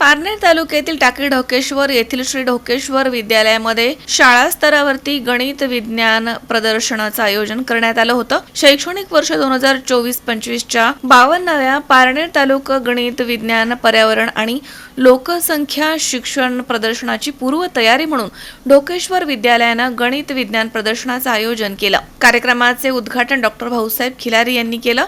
पारनेर तालुक्यातील टाकी ढोकेश्वर येथील श्री ढोकेश्वर विद्यालयामध्ये शाळा स्तरावरती गणित विज्ञान प्रदर्शनाचं आयोजन करण्यात आलं होतं. शैक्षणिक वर्ष दोन हजार चोवीस पंचवीसच्या बावन्नाव्या पारनेर तालुका गणित विज्ञान पर्यावरण आणि लोकसंख्या शिक्षण प्रदर्शनाची पूर्वतयारी म्हणून ढोकेश्वर विद्यालयानं गणित विज्ञान प्रदर्शनाचं आयोजन केलं. कार्यक्रमाचे उद्घाटन डॉक्टर भाऊसाहेब खिलारी यांनी केलं.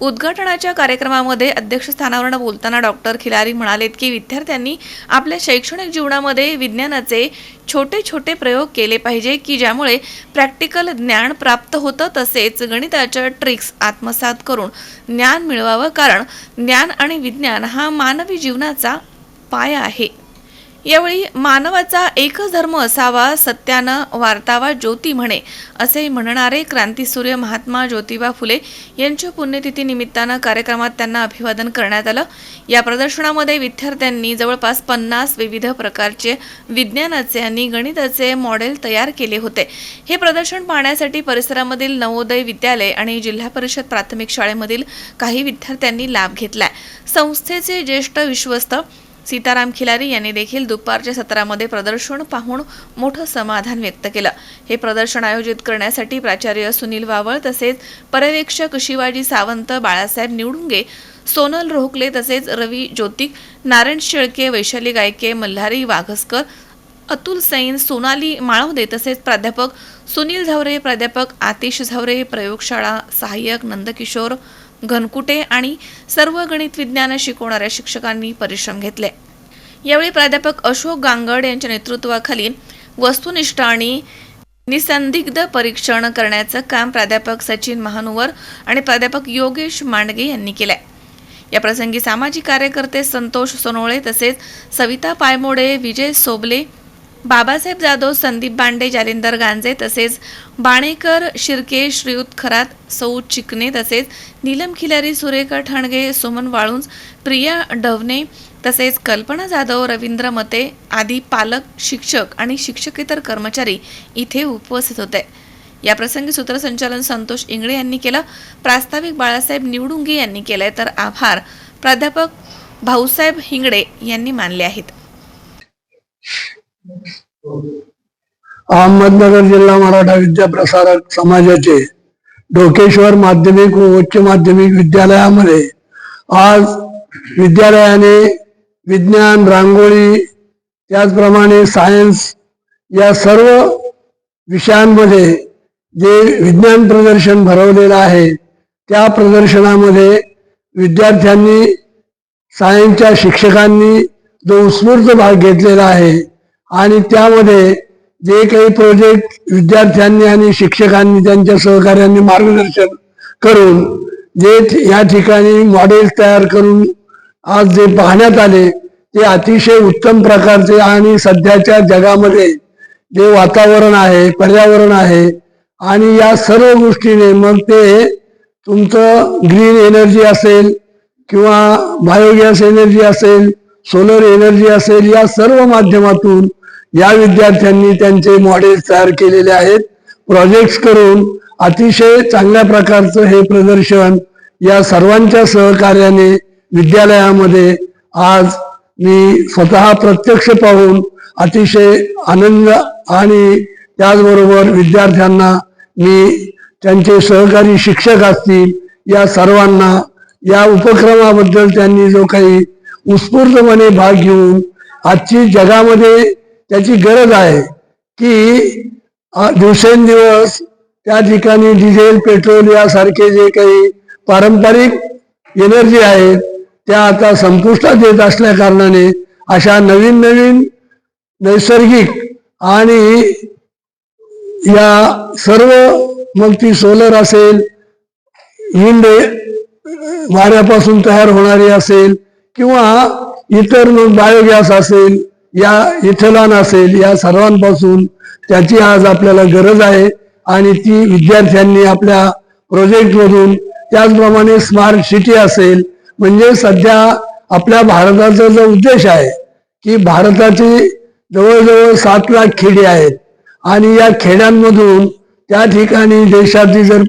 उद्घाटनाच्या कार्यक्रमामध्ये अध्यक्षस्थानावरून बोलताना डॉक्टर खिलारी म्हणालेत की विद्यार्थ्यांनी आपल्या शैक्षणिक जीवनामध्ये विज्ञानाचे छोटे छोटे प्रयोग केले पाहिजे की ज्यामुळे प्रॅक्टिकल ज्ञान प्राप्त होतं तसेच गणिताच्या ट्रिक्स आत्मसात करून ज्ञान मिळवावं. कारण ज्ञान आणि विज्ञान हा मानवी जीवनाचा पाया आहे. यावेळी मानवाचा एकच धर्म असावा सत्यानं वार्तावा ज्योती म्हणे असे म्हणणारे क्रांतीसूर्य महात्मा ज्योतिबा फुले यांच्या पुण्यतिथी निमित्तानं कार्यक्रमात त्यांना अभिवादन करण्यात आलं. या प्रदर्शनामध्ये विद्यार्थ्यांनी जवळपास पन्नास विविध प्रकारचे विज्ञानाचे आणि गणिताचे मॉडेल तयार केले होते. हे प्रदर्शन पाहण्यासाठी परिसरामधील नवोदय विद्यालय आणि जिल्हा परिषद प्राथमिक शाळेमधील काही विद्यार्थ्यांनी लाभ घेतलाय. संस्थेचे ज्येष्ठ विश्वस्त सीताराम खिलारी यांनी देखील दुपारच्या सत्रामध्ये प्रदर्शन पाहून मोठं समाधान व्यक्त केलं. हे प्रदर्शन आयोजित करण्यासाठी प्राचार्य सुनील वावळ तसेच पर्यवेक्षक शिवाजी सावंत बाळासाहेब निवडुंगे सोनल रोहकले तसेच रवी ज्योतिक नारायण शेळके वैशाली गायके मल्हारी वाघसकर अतुल सैन सोनाली माळवदे तसेच प्राध्यापक सुनील झावरे प्राध्यापक आतिश झावरे प्रयोगशाळा सहाय्यक नंदकिशोर घनकुटे आणि सर्व गणित विज्ञान शिकवणाऱ्या शिक्षकांनी परिश्रम घेतले. यावेळी प्राध्यापक अशोक गांगड यांच्या नेतृत्वाखाली वस्तुनिष्ठ आणि निसंदिग्ध परीक्षण करण्याचं काम प्राध्यापक सचिन महानुवर आणि प्राध्यापक योगेश मांडगे यांनी केलंय. या प्रसंगी सामाजिक कार्यकर्ते संतोष सोनोळे तसेच सविता पायमोडे विजय सोबले बाबासाहेब जाधव संदीप बांडे जालिंदर गांजे तसेच बाणेकर शिर्के श्रीयुत खरात सौ चिकणे तसेच नीलम खिलारी सुरेखा ठाणगे सुमन वाळुंज प्रिया डवणे तसेच कल्पना जाधव रवींद्र मते आदी पालक शिक्षक आणि शिक्षकेतर कर्मचारी इथे उपस्थित होते. या प्रसंगी सूत्रसंचालन संतोष इंगळे यांनी केलं. प्रास्ताविक बाळासाहेब निवडुंगे यांनी केलंय. तर आभार प्राध्यापक भाऊसाहेब हिंगडे यांनी मानले आहेत. अहमदनगर जिल्हा मराठा विद्या प्रसारक समाजाचे ढोकेश्वर माध्यमिक व उच्च माध्यमिक विद्यालयामध्ये आज विद्यालयाने विज्ञान रांगोळी त्याचप्रमाणे सायन्स या सर्व विषयांमध्ये जे विज्ञान प्रदर्शन भरवलेलं आहे त्या प्रदर्शनामध्ये विद्यार्थ्यांनी सायन्सच्या शिक्षकांनी जो उत्स्फूर्त भाग घेतलेला आहे आणि त्यामध्ये जे काही प्रोजेक्ट विद्यार्थ्यांनी आणि शिक्षकांनी त्यांच्या सहकार्यांनी मार्गदर्शन करून जे या ठिकाणी मॉडेल तयार करून आज जे पाहण्यात आले ते अतिशय उत्तम प्रकारचे आणि सध्याच्या जगामध्ये जे वातावरण आहे पर्यावरण आहे आणि या सर्व गोष्टीने मग ते तुमचं ग्रीन एनर्जी असेल किंवा बायोगॅस एनर्जी असेल सोलर एनर्जी असेल या सर्व माध्यमातून या विद्यार्थ्यांनी त्यांचे मॉडेल्स तयार केलेले आहेत. प्रोजेक्ट्स करून अतिशय चांगल्या प्रकारचं हे प्रदर्शन या सर्वांच्या सहकार्याने विद्यालयामध्ये आज मी स्वतः प्रत्यक्ष पाहून अतिशय आनंद आणि त्याचबरोबर विद्यार्थ्यांना मी त्यांचे सहकारी शिक्षक असतील या सर्वांना या उपक्रमाबद्दल त्यांनी जो काही उत्स्फूर्तपणे भाग घेऊन आजची जगामध्ये त्याची गरज आहे की दिवसेंदिवस त्या ठिकाणी डिझेल पेट्रोल यासारखे जे काही पारंपरिक एनर्जी आहेत त्या आता संपुष्टात येत असल्या कारणाने अशा नवीन नवीन नैसर्गिक आणि या सर्व मग ती सोलर असेल विंड वाऱ्यापासून तयार होणारी असेल किंवा इतर मग बायोगॅस असेल या इथेलॉन असेल या सर्वांपासून त्याची आज आपल्याला गरज आहे आणि ती विद्यार्थ्यांनी आपल्या प्रोजेक्टमधून त्याचप्रमाणे स्मार्ट सिटी असेल म्हणजे सध्या आपल्या भारताचा जो उद्देश आहे की भारताची जवळजवळ सात लाख खेडी आहेत. आणि या खेड्यांमधून त्या ठिकाणी देशाची जर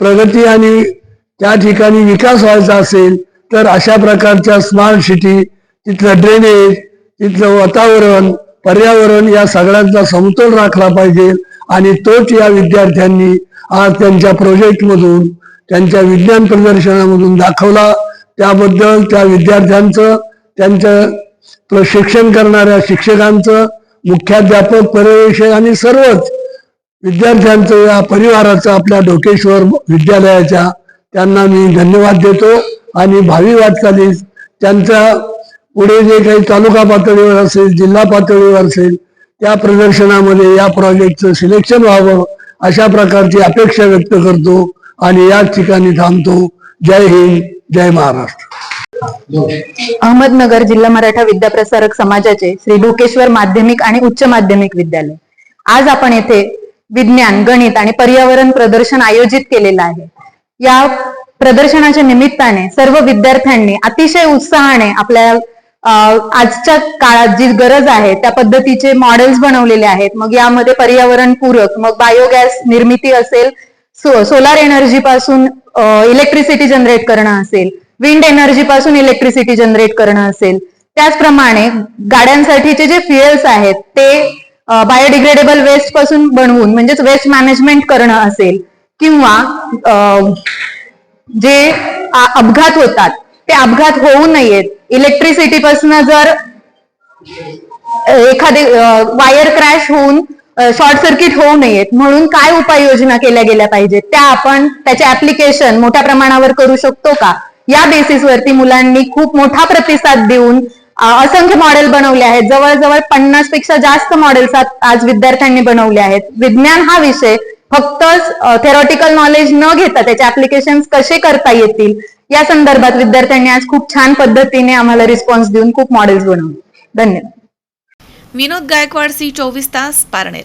प्रगती आणि त्या ठिकाणी विकास व्हायचा असेल तर अशा प्रकारच्या स्मार्ट सिटी तिथलं ड्रेनेज तिथलं वातावरण पर्यावरण या सगळ्यांचा समतोल राखला पाहिजे आणि तोच या विद्यार्थ्यांनी आज त्यांच्या प्रोजेक्टमधून त्यांच्या विज्ञान प्रदर्शनामधून दाखवला. त्याबद्दल त्या विद्यार्थ्यांचं त्यांचं प्रशिक्षण करणाऱ्या शिक्षकांचं मुख्याध्यापक पर्यवेक्षक आणि सर्वच विद्यार्थ्यांचं या परिवाराचं आपल्या डोकेश्वर विद्यालयाच्या त्यांना मी धन्यवाद देतो. आणि भावी वाटचालीस त्यांचा पुढे जे काही तालुका पातळीवर असेल जिल्हा पातळीवर असेल त्या प्रदर्शनामध्ये या प्रोजेक्टचं सिलेक्शन व्हावं अशा प्रकारची अपेक्षा व्यक्त करतो आणि याच ठिकाणी थांबतो. जय हिंद जय महाराष्ट्र. अहमदनगर जिल्हा मराठा विद्याप्रसारक समाजाचे श्री ढोकेश्वर माध्यमिक आणि उच्च माध्यमिक विद्यालय. आज आपण येथे विज्ञान गणित आणि पर्यावरण प्रदर्शन आयोजित केलेलं आहे. या प्रदर्शनाच्या निमित्ताने सर्व विद्यार्थ्यांनी अतिशय उत्साहाने आपल्या आजच्या काळात जी गरज आहे त्या पद्धतीचे मॉडेल्स बनवलेले आहेत. मग यामध्ये पर्यावरण पूरक मग बायोगॅस निर्मिती असेल सो सोलार एनर्जी पासून इलेक्ट्रिसिटी जनरेट करणं असेल विंड एनर्जी पासून इलेक्ट्रिसिटी जनरेट करणं असेल. त्याचप्रमाणे गाड्यांसाठीचे जे फ्युएल्स आहेत ते बायोडिग्रेडेबल वेस्टपासून बनवून म्हणजेच वेस्ट मॅनेजमेंट करणं असेल किंवा जे अपघात होतात ते अपघात होऊ नयेत इलेक्ट्रिसिटी पासून जर एखादे वायर क्रॅश होऊन शॉर्ट सर्किट होऊ नयेत म्हणून काय उपाययोजना केल्या गेल्या पाहिजेत? त्या आपण त्याचे ऍप्लिकेशन मोठ्या प्रमाणावर करू शकतो का? या बेसिसवरती मुलांनी खूप मोठा प्रतिसाद देऊन असंख्य मॉडेल बनवले आहेत. जवळजवळ पन्नासपेक्षा जास्त मॉडेल्स आज विद्यार्थ्यांनी बनवले आहेत. विज्ञान हा विषय फक्त थेरॉटिकल नॉलेज न घेता त्याचे ऍप्लिकेशन कसे करता येतील? या संदर्भात विद्यार्थ्यांनी आज खूप छान पद्धतीने आम्हाला रिस्पॉन्स देऊन खूप मॉडेल्स बनवले. धन्यवाद. विनोद गायकवाड सी चोवीस तास पारनेर.